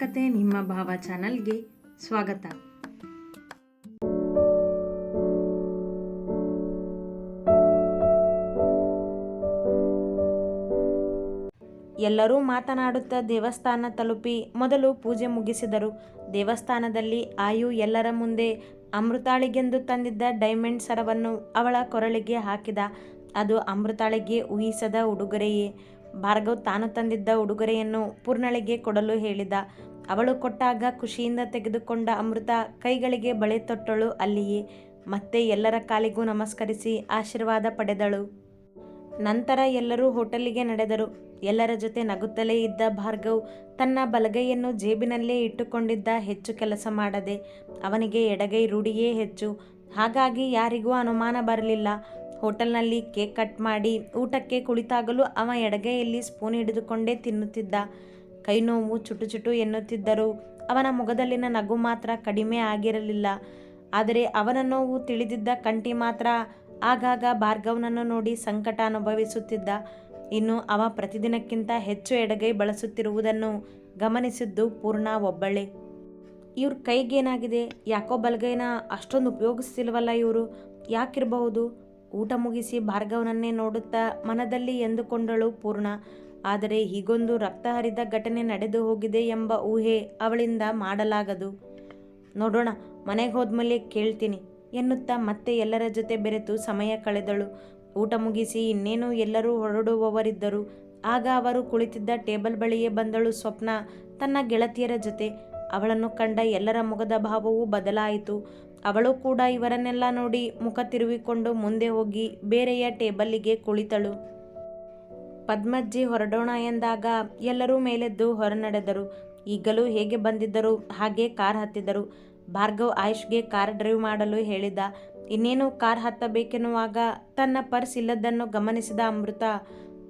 ಕತೆ ನಿಮ್ಮ ಭಾವ ಚಾನಲ್ಗೆ ಸ್ವಾಗತ. ಎಲ್ಲರೂ ಮಾತನಾಡುತ್ತಾ ದೇವಸ್ಥಾನ ತಲುಪಿ ಮೊದಲು ಪೂಜೆ ಮುಗಿಸಿದರು. ದೇವಸ್ಥಾನದಲ್ಲಿ ಆಯು ಎಲ್ಲರ ಮುಂದೆ ಅಮೃತಾಳಿಗೆಂದು ತಂದಿದ್ದ ಡೈಮಂಡ್ ಸರವನ್ನು ಅವಳ ಕೊರಳಿಗೆ ಹಾಕಿದ. ಅದು ಅಮೃತಾಳಿಗೆ ಊಹಿಸದ ಉಡುಗೊರೆಯೇ. ಭಾರ್ಗವ್ ತಾನು ತಂದಿದ್ದ ಉಡುಗೊರೆಯನ್ನು ಪೂರ್ಣಳಿಗೆ ಕೊಡಲು ಹೇಳಿದ. ಅವಳು ಕೊಟ್ಟಾಗ ಖುಷಿಯಿಂದ ತೆಗೆದುಕೊಂಡ ಅಮೃತ ಕೈಗಳಿಗೆ ಬಳೆ ತೊಟ್ಟಳು ಅಲ್ಲಿಯೇ. ಮತ್ತೆ ಎಲ್ಲರ ಕಾಲಿಗೂ ನಮಸ್ಕರಿಸಿ ಆಶೀರ್ವಾದ ಪಡೆದಳು. ನಂತರ ಎಲ್ಲರೂ ಹೋಟೆಲಿಗೆ ನಡೆದರು. ಎಲ್ಲರ ಜೊತೆ ನಗುತ್ತಲೇ ಇದ್ದ ಭಾರ್ಗವ್ ತನ್ನ ಬಲಗೈಯನ್ನು ಜೇಬಿನಲ್ಲೇ ಇಟ್ಟುಕೊಂಡಿದ್ದ ಹೆಚ್ಚು ಕೆಲಸ ಮಾಡದೆ, ಅವನಿಗೆ ಎಡಗೈ ರೂಢಿಯೇ ಹೆಚ್ಚು. ಹಾಗಾಗಿ ಯಾರಿಗೂ ಅನುಮಾನ ಬರಲಿಲ್ಲ. ಹೋಟೆಲ್ನಲ್ಲಿ ಕೇಕ್ ಕಟ್ ಮಾಡಿ ಊಟಕ್ಕೆ ಕುಳಿತಾಗಲೂ ಅವ ಎಡಗೈಯಲ್ಲಿ ಸ್ಪೂನ್ ಹಿಡಿದುಕೊಂಡೇ ತಿನ್ನುತ್ತಿದ್ದ. ಕೈ ನೋವು ಚುಟು ಚುಟು ಎನ್ನುತ್ತಿದ್ದರು. ಅವನ ಮುಖದಲ್ಲಿನ ನಗು ಮಾತ್ರ ಕಡಿಮೆ ಆಗಿರಲಿಲ್ಲ. ಆದರೆ ಅವನ ನೋವು ತಿಳಿದಿದ್ದ ಕಂಟಿ ಮಾತ್ರ ಆಗಾಗ ಭಾರ್ಗವನನ್ನು ನೋಡಿ ಸಂಕಟ ಅನುಭವಿಸುತ್ತಿದ್ದ. ಇನ್ನು ಅವ ಪ್ರತಿದಿನಕ್ಕಿಂತ ಹೆಚ್ಚು ಎಡಗೈ ಬಳಸುತ್ತಿರುವುದನ್ನು ಗಮನಿಸಿದ್ದು ಪೂರ್ಣ ಒಬ್ಬಳೆ. ಇವ್ರ ಕೈಗೇನಾಗಿದೆ? ಯಾಕೋ ಬಲಗೈನ ಅಷ್ಟೊಂದು ಉಪಯೋಗಿಸ್ತಿಲ್ವಲ್ಲ ಇವರು? ಯಾಕಿರಬಹುದು? ಊಟ ಮುಗಿಸಿ ಭಾರ್ಗವನನ್ನೇ ನೋಡುತ್ತಾ ಮನದಲ್ಲಿ ಎಂದುಕೊಂಡಳು ಪೂರ್ಣ. ಆದರೆ ಹೀಗೊಂದು ರಕ್ತ ಹರಿದ ಘಟನೆ ನಡೆದು ಹೋಗಿದೆ ಎಂಬ ಊಹೆ ಅವಳಿಂದ ಮಾಡಲಾಗದು. ನೋಡೋಣ, ಮನೆಗೆ ಹೋದ್ಮೇಲೆ ಕೇಳ್ತೀನಿ ಎನ್ನುತ್ತಾ ಮತ್ತೆ ಎಲ್ಲರ ಜೊತೆ ಬೆರೆತು ಸಮಯ ಕಳೆದಳು. ಊಟ ಮುಗಿಸಿ ಇನ್ನೇನು ಎಲ್ಲರೂ ಹೊರಡುವವರಿದ್ದರು. ಆಗ ಅವರು ಕುಳಿತಿದ್ದ ಟೇಬಲ್ ಬಳಿಯೇ ಬಂದಳು ಸ್ವಪ್ನ, ತನ್ನ ಗೆಳತಿಯರ ಜೊತೆ. ಅವಳನ್ನು ಕಂಡ ಎಲ್ಲರ ಮುಖದ ಭಾವವೂ ಬದಲಾಯಿತು. ಅವಳು ಕೂಡ ಇವರನ್ನೆಲ್ಲ ನೋಡಿ ಮುಖ ತಿರುವಿಕೊಂಡು ಮುಂದೆ ಹೋಗಿ ಬೇರೆಯ ಟೇಬಲ್ಲಿಗೆ ಕುಳಿತಳು. ಪದ್ಮಜ್ಜಿ ಹೊರಡೋಣ ಎಂದಾಗ ಎಲ್ಲರೂ ಮೇಲೆದ್ದು ಹೊರನಡೆದರು. ಈಗಲೂ ಹೇಗೆ ಬಂದಿದ್ದರು, ಹಾಗೆ ಕಾರ್ ಹತ್ತಿದರು. ಭಾರ್ಗವ್ ಆಯುಷ್ಗೆ ಕಾರ್ ಡ್ರೈವ್ ಮಾಡಲು ಹೇಳಿದ. ಇನ್ನೇನು ಕಾರ್ ಹತ್ತಬೇಕೆನ್ನುವಾಗ ತನ್ನ ಪರ್ಸ್ ಇಲ್ಲದನ್ನು ಗಮನಿಸಿದ ಅಮೃತ,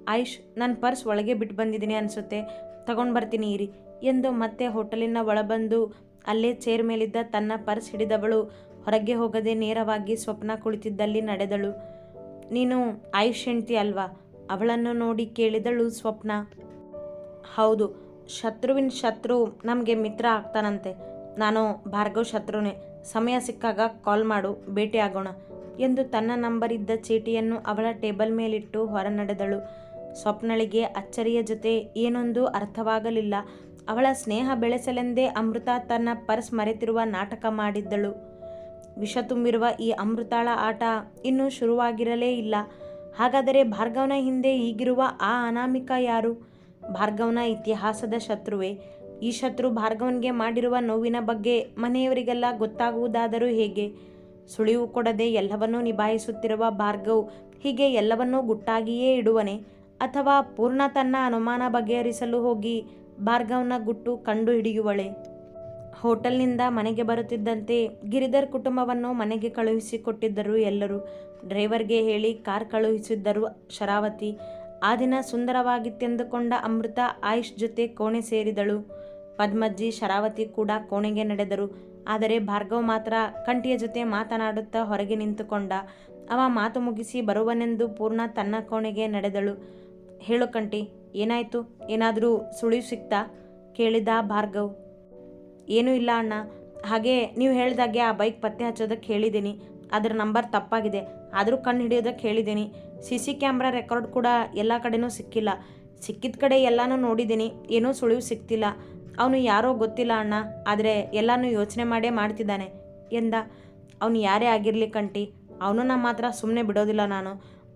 ಆಯುಷ್ ನನ್ನ ಪರ್ಸ್ ಒಳಗೆ ಬಿಟ್ಟು ಬಂದಿದ್ದೀನಿ ಅನಿಸುತ್ತೆ. ತಗೊಂಡು ಬರ್ತೀನಿ, ಇರಿ ಎಂದು ಮತ್ತೆ ಹೋಟೆಲಿನ ಒಳಬಂದು ಅಲ್ಲೇ ಚೇರ್ ಮೇಲಿದ್ದ ತನ್ನ ಪರ್ಸ್ ಹಿಡಿದವಳು ಹೊರಗೆ ಹೋಗದೆ ನೇರವಾಗಿ ಸ್ವಪ್ನ ಕುಳಿತಿದ್ದಲ್ಲಿ ನಡೆದಳು. ನೀನು ಆಯುಷ್ ಹೆಂಡ್ತಿ ಅಲ್ವಾ? ಅವಳನ್ನು ನೋಡಿ ಕೇಳಿದಳು ಸ್ವಪ್ನ. ಹೌದು, ಶತ್ರುವಿನ ಶತ್ರು ನಮಗೆ ಮಿತ್ರ ಆಗ್ತಾನಂತೆ. ನಾನು ಭಾರ್ಗವ್ ಶತ್ರುನೇ. ಸಮಯ ಸಿಕ್ಕಾಗ ಕಾಲ್ ಮಾಡು ಭೇಟಿಯಾಗೋಣ ಎಂದು ತನ್ನ ನಂಬರ್ ಇದ್ದ ಚೀಟಿಯನ್ನು ಅವಳ ಟೇಬಲ್ ಮೇಲಿಟ್ಟು ಹೊರ ನಡೆದಳು ಸ್ವಪ್ನಳಿಗೆ ಅಚ್ಚರಿಯ ಜೊತೆ ಏನೊಂದು ಅರ್ಥವಾಗಲಿಲ್ಲ. ಅವಳ ಸ್ನೇಹ ಬೆಳೆಸಲೆಂದೇ ಅಮೃತ ತನ್ನ ಪರ್ಸ್ ಮರೆತಿರುವ ನಾಟಕ ಮಾಡಿದ್ದಳು. ವಿಷ ತುಂಬಿರುವ ಈ ಅಮೃತಾಳ ಆಟ ಇನ್ನೂ ಶುರುವಾಗಿರಲೇ ಇಲ್ಲ. ಹಾಗಾದರೆ ಭಾರ್ಗವನ ಹಿಂದೆ ಈಗಿರುವ ಆ ಅನಾಮಿಕ ಯಾರು? ಭಾರ್ಗವನ ಇತಿಹಾಸದ ಶತ್ರುವೆ. ಈ ಶತ್ರು ಭಾರ್ಗವನ್ಗೆ ಮಾಡಿರುವ ನೋವಿನ ಬಗ್ಗೆ ಮನೆಯವರಿಗೆಲ್ಲ ಗೊತ್ತಾಗುವುದಾದರೂ ಹೇಗೆ? ಸುಳಿವು ಕೊಡದೆ ಎಲ್ಲವನ್ನೂ ನಿಭಾಯಿಸುತ್ತಿರುವ ಭಾರ್ಗವ್ ಹೀಗೆ ಎಲ್ಲವನ್ನೂ ಗುಟ್ಟಾಗಿಯೇ ಇಡುವನೆ? ಅಥವಾ ಪೂರ್ಣ ತನ್ನ ಅನುಮಾನ ಬಗೆಹರಿಸಲು ಹೋಗಿ ಭಾರ್ಗವ್ನ ಗುಟ್ಟು ಕಂಡು ಹಿಡಿಯುವಳೆ ಹೋಟೆಲ್ನಿಂದ ಮನೆಗೆ ಬರುತ್ತಿದ್ದಂತೆ ಗಿರಿಧರ್ ಕುಟುಂಬವನ್ನು ಮನೆಗೆ ಕಳುಹಿಸಿಕೊಟ್ಟಿದ್ದರು ಎಲ್ಲರೂ. ಡ್ರೈವರ್ಗೆ ಹೇಳಿ ಕಾರ್ ಕಳುಹಿಸಿದ್ದರು ಶರಾವತಿ. ಆ ದಿನ ಸುಂದರವಾಗಿತ್ತೆಂದುಕೊಂಡ ಅಮೃತ ಆಯುಷ್ ಜೊತೆ ಕೋಣೆ ಸೇರಿದಳು. ಪದ್ಮಜ್ಜಿ, ಶರಾವತಿ ಕೂಡ ಕೋಣೆಗೆ ನಡೆದರು. ಆದರೆ ಭಾರ್ಗವ್ ಮಾತ್ರ ಕಂಠಿಯ ಜೊತೆ ಮಾತನಾಡುತ್ತಾ ಹೊರಗೆ ನಿಂತುಕೊಂಡ. ಅವ ಮಾತು ಮುಗಿಸಿ ಬರುವನೆಂದು ಪೂರ್ಣ ತನ್ನ ಕೋಣೆಗೆ ನಡೆದಳು. ಹೇಳು ಕಂಠಿ, ಏನಾಯಿತು? ಏನಾದರೂ ಸುಳಿವು ಸಿಕ್ತಾ? ಕೇಳಿದ ಭಾರ್ಗವ್. ಏನೂ ಇಲ್ಲ ಅಣ್ಣ. ಹಾಗೆ ನೀವು ಹೇಳಿದಾಗೆ ಆ ಬೈಕ್ ಪತ್ತೆ ಹಚ್ಚೋದಕ್ಕೆ ಹೇಳಿದ್ದೀನಿ. ಅದರ ನಂಬರ್ ತಪ್ಪಾಗಿದೆ. ಆದರೂ ಕಣ್ಣು ಹಿಡಿಯೋದಕ್ಕೆ ಹೇಳಿದ್ದೀನಿ ಸಿ ಸಿ ಕ್ಯಾಮ್ರಾ ರೆಕಾರ್ಡ್ ಕೂಡ ಎಲ್ಲ ಕಡೆನೂ ಸಿಕ್ಕಿಲ್ಲ. ಸಿಕ್ಕಿದ ಕಡೆ ಎಲ್ಲನೂ ನೋಡಿದ್ದೀನಿ. ಏನೂ ಸುಳಿವು ಸಿಕ್ತಿಲ್ಲ. ಅವನು ಯಾರೋ ಗೊತ್ತಿಲ್ಲ ಅಣ್ಣ. ಆದರೆ ಎಲ್ಲನೂ ಯೋಚನೆ ಮಾಡೇ ಮಾಡ್ತಿದ್ದಾನೆ. ಎಂದ? ಅವನು ಯಾರೇ ಆಗಿರಲಿ ಕಂಟಿ. ಅವನನ್ನ ಮಾತ್ರ ಸುಮ್ಮನೆ ಬಿಡೋದಿಲ್ಲ ನಾನು.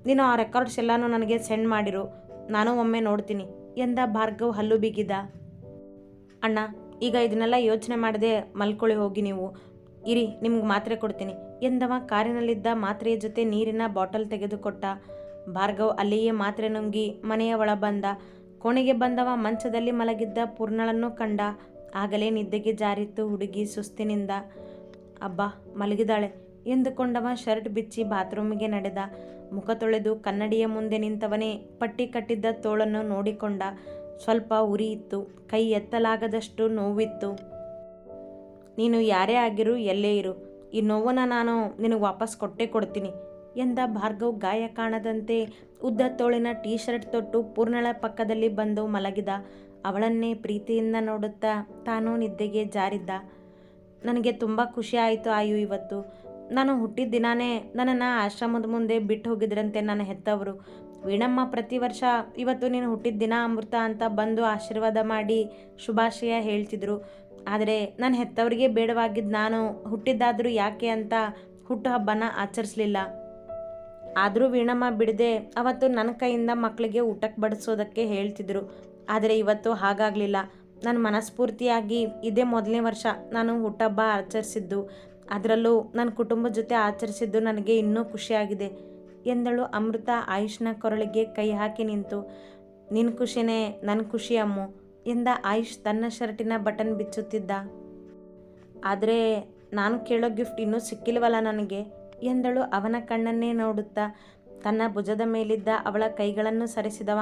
ನೀನು ಆ ರೆಕಾರ್ಡ್ಸ್ ಎಲ್ಲನೂ ನನಗೆ ಸೆಂಡ್ ಮಾಡಿರು. ನಾನು ಒಮ್ಮೆ ನೋಡ್ತೀನಿ. ಎಂದ ಭಾರ್ಗವ್ ಹಲ್ಲು ಬಿಗಿದ. ಅಣ್ಣ, ಈಗ ಇದನ್ನೆಲ್ಲ ಯೋಚನೆ ಮಾಡದೆ ಮಲ್ಕೊಳ್ಳಿ ಹೋಗಿ ನೀವು. ಇರಿ, ನಿಮ್ಗೆ ಮಾತ್ರೆ ಕೊಡ್ತೀನಿ. ಎಂದವ ಕಾರಿನಲ್ಲಿದ್ದ ಮಾತ್ರೆಯ ಜೊತೆ ನೀರಿನ ಬಾಟಲ್ ತೆಗೆದುಕೊಟ್ಟ. ಭಾರ್ಗವ್ ಅಲ್ಲಿಯೇ ಮಾತ್ರೆ ನುಂಗಿ ಮನೆಯ ಒಳ ಬಂದ. ಕೋಣೆಗೆ ಬಂದವ ಮಂಚದಲ್ಲಿ ಮಲಗಿದ್ದ ಪೂರ್ಣಳನ್ನು ಕಂಡ. ಆಗಲೇ ನಿದ್ದೆಗೆ ಜಾರಿತ್ತು ಹುಡುಗಿ ಸುಸ್ತಿನಿಂದ. ಅಬ್ಬ, ಮಲಗಿದಾಳೆ ಎಂದುಕೊಂಡವ ಶರ್ಟ್ ಬಿಚ್ಚಿ ಬಾತ್ರೂಮಿಗೆ ನಡೆದ. ಮುಖ ತೊಳೆದು ಕನ್ನಡಿಯ ಮುಂದೆ ನಿಂತವನೇ ಪಟ್ಟಿ ಕಟ್ಟಿದ್ದ ತೋಳನ್ನು ನೋಡಿಕೊಂಡ. ಸ್ವಲ್ಪ ಉರಿಯಿತ್ತು ಕೈ ಎತ್ತಲಾಗದಷ್ಟು ನೋವಿತ್ತು. ನೀನು ಯಾರೇ ಆಗಿರು ಎಲ್ಲೇ ಇರು. ಈ ನೋವನ್ನು ನಾನು ನಿನಗೆ ವಾಪಸ್ ಕೊಟ್ಟೇ ಕೊಡ್ತೀನಿ. ಎಂದ ಭಾರ್ಗವ್ ಗಾಯ ಕಾಣದಂತೆ ಉದ್ದ ತೋಳಿನ ಟೀ ಶರ್ಟ್ ತೊಟ್ಟು ಪೂರ್ಣಳ ಪಕ್ಕದಲ್ಲಿ ಬಂದು ಮಲಗಿದ. ಅವಳನ್ನೇ ಪ್ರೀತಿಯಿಂದ ನೋಡುತ್ತಾ ತಾನು ನಿದ್ದೆಗೆ ಜಾರಿದ್ದ. ನನಗೆ ತುಂಬ ಖುಷಿ ಆಯಿತು ಆಯು ಇವತ್ತು. ನಾನು ಹುಟ್ಟಿದ ದಿನಾನೇ ನನ್ನನ್ನು ಆಶ್ರಮದ ಮುಂದೆ ಬಿಟ್ಟು ಹೋಗಿದ್ರಂತೆ ನನ್ನ ಹೆತ್ತವರು. ವೀಣಮ್ಮ ಪ್ರತಿ ವರ್ಷ ಇವತ್ತು ನೀನು ಹುಟ್ಟಿದ ದಿನ ಅಮೃತ ಅಂತ ಬಂದು ಆಶೀರ್ವಾದ ಮಾಡಿ ಶುಭಾಶಯ ಹೇಳ್ತಿದ್ರು. ಆದರೆ ನನ್ನ ಹೆತ್ತವರಿಗೆ ಬೇಡವಾಗಿದ್ದು ನಾನು ಹುಟ್ಟಿದ್ದಾದರೂ ಯಾಕೆ ಅಂತ ಹುಟ್ಟುಹಬ್ಬನ ಆಚರಿಸಲಿಲ್ಲ. ಆದರೂ ವೀಣಮ್ಮ ಬಿಡದೆ ಅವತ್ತು ನನ್ನ ಕೈಯಿಂದ ಮಕ್ಕಳಿಗೆ ಊಟಕ್ಕೆ ಬಡಿಸೋದಕ್ಕೆ ಹೇಳ್ತಿದ್ರು. ಆದರೆ ಇವತ್ತು ಹಾಗಾಗಲಿಲ್ಲ. ನಾನು ಮನಸ್ಫೂರ್ತಿಯಾಗಿ ಇದೇ ಮೊದಲನೇ ವರ್ಷ ನಾನು ಹುಟ್ಟಹಬ್ಬ ಆಚರಿಸಿದ್ದು. ಅದರಲ್ಲೂ ನನ್ನ ಕುಟುಂಬದ ಜೊತೆ ಆಚರಿಸಿದ್ದು ನನಗೆ ಇನ್ನೂ ಖುಷಿಯಾಗಿದೆ ಎಂದಳು ಅಮೃತ ಆಯುಷ್ನ ಕೊರಳಿಗೆ ಕೈ ಹಾಕಿ ನಿಂತು. ನಿನ್ನ ಖುಷಿನೇ ನನ್ನ ಖುಷಿ ಅಮ್ಮು. ಎಂದ ಆಯುಷ್ ತನ್ನ ಶರ್ಟಿನ ಬಟನ್ ಬಿಚ್ಚುತ್ತಿದ್ದ. ಆದರೆ ನಾನು ಕೇಳೋ ಗಿಫ್ಟ್ ಇನ್ನೂ ಸಿಕ್ಕಿಲ್ವಲ್ಲ ನನಗೆ? ಎಂದಳು ಅವನ ಕಣ್ಣನ್ನೇ ನೋಡುತ್ತಾ. ತನ್ನ ಭುಜದ ಮೇಲಿದ್ದ ಅವಳ ಕೈಗಳನ್ನು ಸರಿಸಿದವ.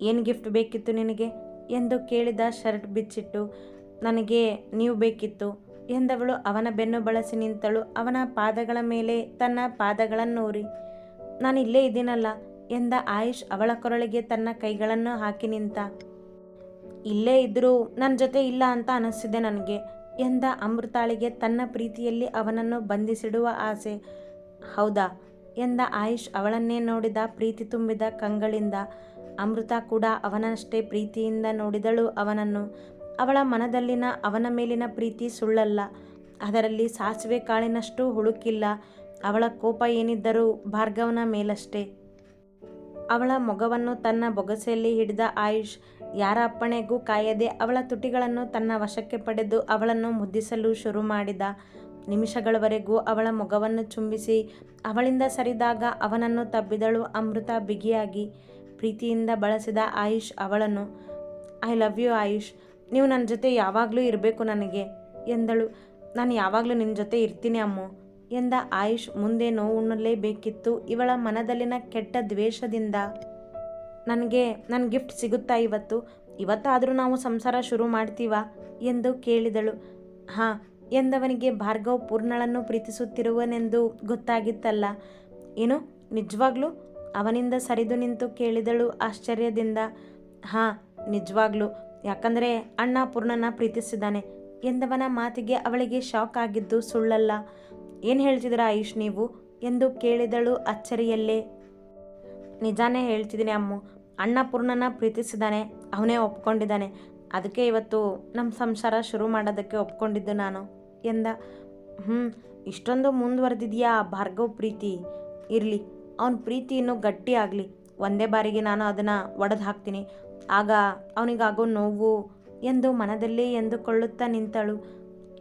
ಏನು ಗಿಫ್ಟ್ ಬೇಕಿತ್ತು ನಿನಗೆ? ಎಂದು ಕೇಳಿದ ಶರ್ಟ್ ಬಿಚ್ಚಿಟ್ಟು. ನನಗೆ ನೀವು ಬೇಕಿತ್ತು ಎಂದವಳು ಅವನ ಬೆನ್ನು ಬಳಸಿ ನಿಂತಳು. ಅವನ ಪಾದಗಳ ಮೇಲೆ ತನ್ನ ಪಾದಗಳನ್ನೂರಿ. ನಾನು ಇಲ್ಲೇ ಇದ್ದೀನಲ್ಲ ಎಂದ ಆಯುಷ್ ಅವಳ ಕೊರಳಿಗೆ ತನ್ನ ಕೈಗಳನ್ನು ಹಾಕಿ ನಿಂತ. ಇಲ್ಲೇ ಇದ್ದರೂ ನನ್ನ ಜೊತೆ ಇಲ್ಲ ಅಂತ ಅನಿಸ್ತಿದೆ ನನಗೆ ಎಂದ ಅಮೃತಾಳಿಗೆ ತನ್ನ ಪ್ರೀತಿಯಲ್ಲಿ ಅವನನ್ನು ಬಂಧಿಸಿಡುವ ಆಸೆ. ಹೌದಾ? ಎಂದ ಆಯುಷ್ ಅವಳನ್ನೇ ನೋಡಿದ ಪ್ರೀತಿ ತುಂಬಿದ ಕಂಗಳಿಂದ. ಅಮೃತ ಕೂಡ ಅವನಷ್ಟೇ ಪ್ರೀತಿಯಿಂದ ನೋಡಿದಳು ಅವನನ್ನು. ಅವಳ ಮನದಲ್ಲಿನ ಅವನ ಮೇಲಿನ ಪ್ರೀತಿ ಸುಳ್ಳಲ್ಲ. ಅದರಲ್ಲಿ ಸಾಸಿವೆ ಕಾಳಿನಷ್ಟು ಹುಳುಕಿಲ್ಲ. ಅವಳ ಕೋಪ ಏನಿದ್ದರೂ ಭಾರ್ಗವನ ಮೇಲಷ್ಟೇ. ಅವಳ ಮೊಗವನ್ನು ತನ್ನ ಬೊಗಸೆಯಲ್ಲಿ ಹಿಡಿದ ಆಯುಷ್ ಯಾರ ಅಪ್ಪಣೆಗೂ ಕಾಯದೆ ಅವಳ ತುಟಿಗಳನ್ನು ತನ್ನ ವಶಕ್ಕೆ ಪಡೆದು ಅವಳನ್ನು ಮುದ್ದಿಸಲು ಶುರು ಮಾಡಿದ. ನಿಮಿಷಗಳವರೆಗೂ ಅವಳ ಮೊಗವನ್ನು ಚುಂಬಿಸಿ ಅವಳಿಂದ ಸರಿದಾಗ ಅವನನ್ನು ತಬ್ಬಿದಳು ಅಮೃತ ಬಿಗಿಯಾಗಿ. ಪ್ರೀತಿಯಿಂದ ಬಳಸಿದ ಆಯುಷ್ ಅವಳನ್ನು. I love you Ayush. ನೀವು ನನ್ನ ಜೊತೆ ಯಾವಾಗಲೂ ಇರಬೇಕು ನನಗೆ ಎಂದಳು. ನಾನು ಯಾವಾಗಲೂ ನಿನ್ನ ಜೊತೆ ಇರ್ತೀನಿ ಅಮ್ಮು ಎಂದ ಆಯುಷ್ ಮುಂದೆ ನೋವುಣ್ಣಲೇಬೇಕಿತ್ತು ಇವಳ ಮನದಲ್ಲಿನ ಕೆಟ್ಟ ದ್ವೇಷದಿಂದ ನನಗೆ ನನ್ನ ಗಿಫ್ಟ್ ಸಿಗುತ್ತಾ ಇವತ್ತು? ಇವತ್ತಾದರೂ ನಾವು ಸಂಸಾರ ಶುರು ಮಾಡ್ತೀವಾ? ಎಂದು ಕೇಳಿದಳು. ಹಾಂ, ಎಂದವನಿಗೆ ಭಾರ್ಗವ್ ಪೂರ್ಣಳನ್ನು ಪ್ರೀತಿಸುತ್ತಿರುವನೆಂದು ಗೊತ್ತಾಗಿತ್ತಲ್ಲ. ಏನು, ನಿಜವಾಗ್ಲೂ? ಅವನಿಂದ ಸರಿದು ನಿಂತು ಕೇಳಿದಳು ಆಶ್ಚರ್ಯದಿಂದ. ಹಾಂ, ನಿಜವಾಗ್ಲೂ. ಯಾಕಂದರೆ ಅಣ್ಣ ಪೂರ್ಣನ ಪ್ರೀತಿಸಿದ್ದಾನೆ. ಎಂದವನ ಮಾತಿಗೆ ಅವಳಿಗೆ ಶಾಕ್ ಆಗಿದ್ದು ಸುಳ್ಳಲ್ಲ. ಏನು ಹೇಳ್ತಿದ್ದೀರಾ ಆಯುಷ್ ನೀವು? ಎಂದು ಕೇಳಿದಳು ಅಚ್ಚರಿಯಲ್ಲೇ. ನಿಜಾನೇ ಹೇಳ್ತಿದ್ದೀನಿ ಅಮ್ಮು. ಅಣ್ಣ ಪೂರ್ಣನ ಪ್ರೀತಿಸಿದ್ದಾನೆ ಅವನೇ ಒಪ್ಕೊಂಡಿದ್ದಾನೆ. ಅದಕ್ಕೆ ಇವತ್ತು ನಮ್ಮ ಸಂಸಾರ ಶುರು ಮಾಡೋದಕ್ಕೆ ಒಪ್ಕೊಂಡಿದ್ದು ನಾನು, ಎಂದ. ಹ್ಞೂ ಇಷ್ಟೊಂದು ಮುಂದುವರೆದಿದೆಯಾ ಭಾರ್ಗವ್ ಪ್ರೀತಿ? ಇರಲಿ, ಅವನ ಪ್ರೀತಿ ಇನ್ನೂ ಗಟ್ಟಿ ಆಗಲಿ. ಒಂದೇ ಬಾರಿಗೆ ನಾನು ಅದನ್ನು ಒಡೆದು ಹಾಕ್ತೀನಿ. ಆಗ ಅವನಿಗಾಗೋ ನೋವು ಎಂದು ಮನದಲ್ಲಿ ಎಂದುಕೊಳ್ಳುತ್ತಾ ನಿಂತಳು.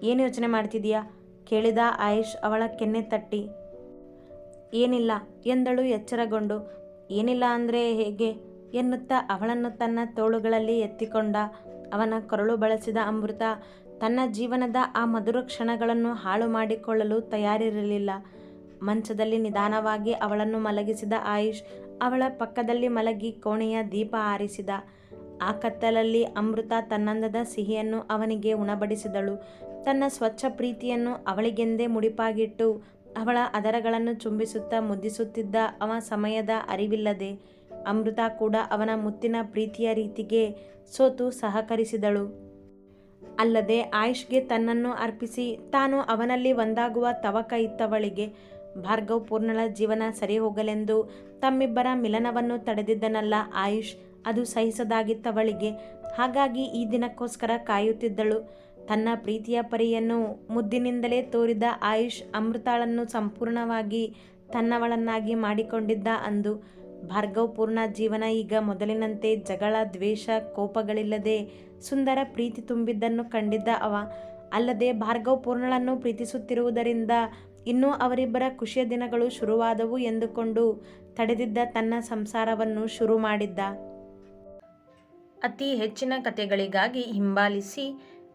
ಏನು ಯೋಚನೆ ಮಾಡ್ತಿದೀಯಾ? ಕೇಳಿದ ಆಯುಷ್ ಅವಳ ಕೆನ್ನೆ ತಟ್ಟಿ. ಏನಿಲ್ಲ, ಎಂದಳು ಎಚ್ಚರಗೊಂಡು. ಏನಿಲ್ಲ ಅಂದರೆ ಹೇಗೆ? ಎನ್ನುತ್ತಾ ಅವಳನ್ನು ತನ್ನ ತೋಳುಗಳಲ್ಲಿ ಎತ್ತಿಕೊಂಡ ಅವನ ಕೊರಳು ಬಳಸಿದ ಅಮೃತ ತನ್ನ ಜೀವನದ ಆ ಮಧುರ ಕ್ಷಣಗಳನ್ನು ಹಾಳು ಮಾಡಿಕೊಳ್ಳಲು ತಯಾರಿರಲಿಲ್ಲ. ಮಂಚದಲ್ಲಿ ನಿಧಾನವಾಗಿ ಅವಳನ್ನು ಮಲಗಿಸಿದ ಆಯುಷ್ ಅವಳ ಪಕ್ಕದಲ್ಲಿ ಮಲಗಿ ಕೋಣೆಯ ದೀಪ ಆರಿಸಿದ. ಆ ಕತ್ತಲಲ್ಲಿ ಅಮೃತ ತನ್ನಂದದ ಸಿಹಿಯನ್ನು ಅವನಿಗೆ ಉಣಬಡಿಸಿದಳು. ತನ್ನ ಸ್ವಚ್ಛ ಪ್ರೀತಿಯನ್ನು ಅವಳಿಗೆಂದೇ ಮುಡಿಪಾಗಿಟ್ಟು ಅವಳ ಅದರಗಳನ್ನು ಚುಂಬಿಸುತ್ತಾ ಮುದ್ದಿಸುತ್ತಿದ್ದ ಅವ ಸಮಯದ ಅರಿವಿಲ್ಲದೆ ಅಮೃತ ಕೂಡ ಅವನ ಮುತ್ತಿನ ಪ್ರೀತಿಯ ರೀತಿಗೆ ಸೋತು ಸಹಕರಿಸಿದಳು. ಅಲ್ಲದೆ ಆಯುಷ್ಗೆ ತನ್ನನ್ನು ಅರ್ಪಿಸಿ ತಾನು ಅವನಲ್ಲಿ ಒಂದಾಗುವ ತವಕ ಇತ್ತವಳಿಗೆ ಭಾರ್ಗವ್ ಪೂರ್ಣಳ ಜೀವನ ಸರಿ ಹೋಗಲೆಂದು ತಮ್ಮಿಬ್ಬರ ಮಿಲನವನ್ನು ತಡೆದಿದ್ದನಲ್ಲ ಆಯುಷ್, ಅದು ಸಹಿಸದಾಗಿತ್ತವಳಿಗೆ. ಹಾಗಾಗಿ ಈ ದಿನಕ್ಕೋಸ್ಕರ ಕಾಯುತ್ತಿದ್ದಳು. ತನ್ನ ಪ್ರೀತಿಯ ಪರಿಯನ್ನು ಮುದ್ದಿನಿಂದಲೇ ತೋರಿದ ಆಯುಷ್ ಅಮೃತಾಳನ್ನು ಸಂಪೂರ್ಣವಾಗಿ ತನ್ನವಳನ್ನಾಗಿ ಮಾಡಿಕೊಂಡಿದ್ದ ಅಂದು. ಭಾರ್ಗವ್ ಪೂರ್ಣ ಜೀವನ ಈಗ ಮೊದಲಿನಂತೆ ಜಗಳ, ದ್ವೇಷ, ಕೋಪಗಳಿಲ್ಲದೆ ಸುಂದರ ಪ್ರೀತಿ ತುಂಬಿದ್ದನ್ನು ಕಂಡಿದ್ದ ಅವ. ಅಲ್ಲದೆ ಭಾರ್ಗವ್ ಪೂರ್ಣಳನ್ನು ಪ್ರೀತಿಸುತ್ತಿರುವುದರಿಂದ ಇನ್ನೂ ಅವರಿಬ್ಬರ ಖುಷಿಯ ದಿನಗಳು ಶುರುವಾದವು ಎಂದುಕೊಂಡು ತಡೆದಿದ್ದ ತನ್ನ ಸಂಸಾರವನ್ನು ಶುರು ಮಾಡಿದ್ದ. ಅತಿ ಹೆಚ್ಚಿನ ಕಥೆಗಳಿಗಾಗಿ ಹಿಂಬಾಲಿಸಿ